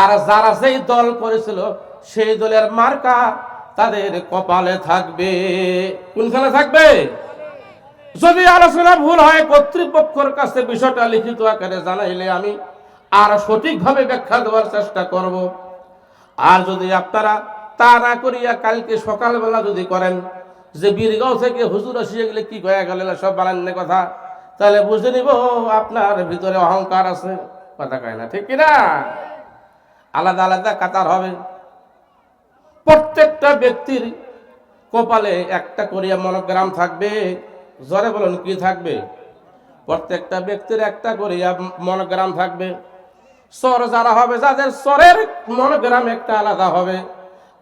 আর যারা সেই দল করেছিল, সেই দলের মার্কা তাদের কপালে থাকবে। কোনখানে থাকবে? যদি আলোচনা ভুল হয়, কর্তৃপক্ষের কাছে বিষয়টা লিখিত আকারে জানাইলে আমি আর সঠিকভাবে ব্যাখ্যা দেওয়ার চেষ্টা করব। আর যদি আপনারা তা না করিয়া কালকে সকালবেলা যদি করেন, যে বীরগাঁও থেকে হুজুর আসিয়ে গেলে কি কয়ে গেল সব বানান্য কথা, তাহলে বুঝে নিব আপনার ভিতরে অহংকার আছে। কথা কয় না, ঠিক কিনা? আলাদা আলাদা কাতার হবে। প্রত্যেকটা ব্যক্তির কপালে একটা করিয়া মনোগ্রাম থাকবে জ্বরে বলুন কি থাকবে? প্রত্যেকটা ব্যক্তির একটা করিয়া মনোগ্রাম থাকবে। স্বর যারা হবে, যাদের স্বরের মনোগ্রাম একটা আলাদা হবে।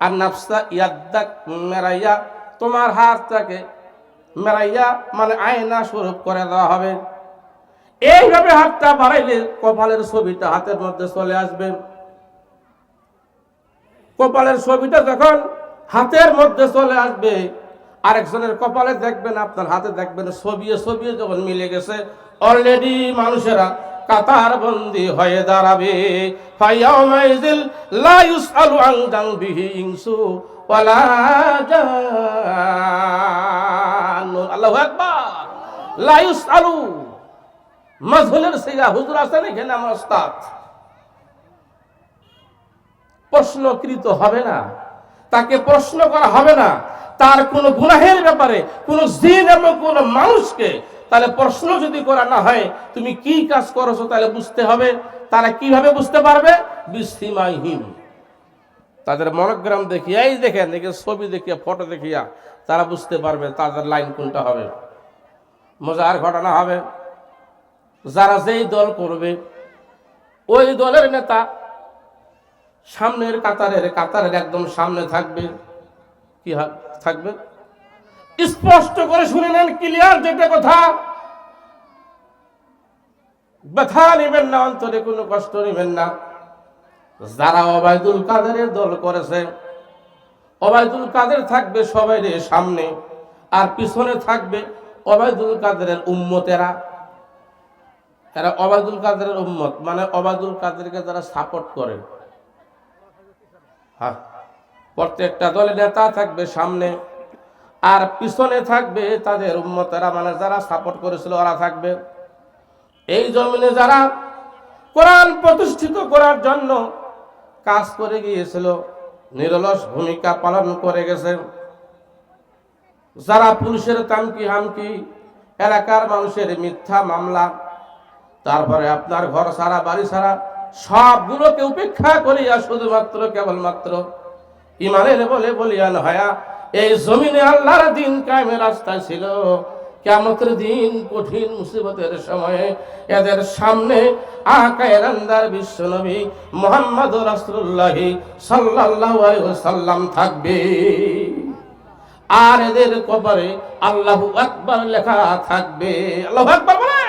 আর নাফসা ইয়াদ্দাক মেরাইয়া, তোমার হাতটাকে মেরাইয়া মানে আয়না স্বরূপ করে দেওয়া হবে। এইভাবে হাতটা বাড়াইলে কপালের ছবিটা হাতের মধ্যে চলে আসবে। কপালের ছবিটা যখন হাতের মধ্যে চলে আসবে, আরেকজনের কপালে দেখবেন, আপনার হাতে দেখবেন ছবি ছবি যখন মিলে গেছে অলরেডি মানুষেরা কাতার বন্দি হয়ে দাঁড়াবে। আল্লাহু আকবার। লা ইউসআলু। মাজহুলের সিগা, হুজুর আছেন এখানে, আমার ওস্তাদ প্রশ্নকৃত হবে না। তাকে প্রশ্ন করা হবে না। তার কোনো গুনাহের ব্যাপারে, কোনো জিন এবং কোনো মানুষকে তাহলে প্রশ্ন যদি করা না হয়, তুমি কি কাজ করেছ তাহলে বুঝতে হবে। তারা কীভাবে বুঝতে পারবে? বিস্তিমাইহীন তাদের মনোগ্রাম দেখিয়া, এই দেখেন দেখে ছবি দেখিয়া ফটো দেখিয়া তারা বুঝতে পারবে তাদের লাইন কোনটা হবে। মজার ঘটনা হবে, যারা যেই দল করবে, ওই দলের নেতা সামনের কাতারের কাতারের একদম সামনে থাকবে। কি থাকবে? স্পষ্ট করে শুনে নেন ক্লিয়ার যেটা কথা। ব্যথা নেবেন না, অন্তরে কোনো কষ্ট নেবেন না। যারা অবায়দুল কাদেরের দল করেছে, অবায়দুল কাদের থাকবে সবাই সামনে, আর পিছনে থাকবে অবায়দুল কাদেরের উম্মতেরা। এরা অবায়দুল কাদেরের উম্মত মানে অবায়দুল কাদেরকে যারা সাপোর্ট করে। হ্যাঁ প্রত্যেকটা দলের নেতা থাকবে সামনে, আর পিছনে থাকবে তাদের উম্মতেরা মানে যারা সাপোর্ট করেছিল ওরা থাকবে। এই জমিনে যারা কোরআন প্রতিষ্ঠিত করার জন্য কাজ করে গিয়েছিল, নিরলস ভূমিকা পালন করে গেছে। যারা পুলিশের তামকি হামকি, এলাকার মানুষের মিথ্যা মামলা, তারপরে আপনার ঘর সারা বাড়ি সারা সবগুলোকে উপেক্ষা করিয়া শুধুমাত্র কেবলমাত্র ইমানের বলে বলিয়ান হয়া এই জমিনে আল্লাহর দিন কায়েমের রাস্তায় ছিল। কেমতের দিন কঠিন মুসিবতের সময়ে এদের সামনে আকায়ের আন্দার বিশ্বনবী মোহাম্মদ রাসূলুল্লাহি সাল্লাল্লাহু থাকবে। আর এদের কবরে আল্লাহু আকবার লেখা থাকবে। আল্লাহু আকবার বলে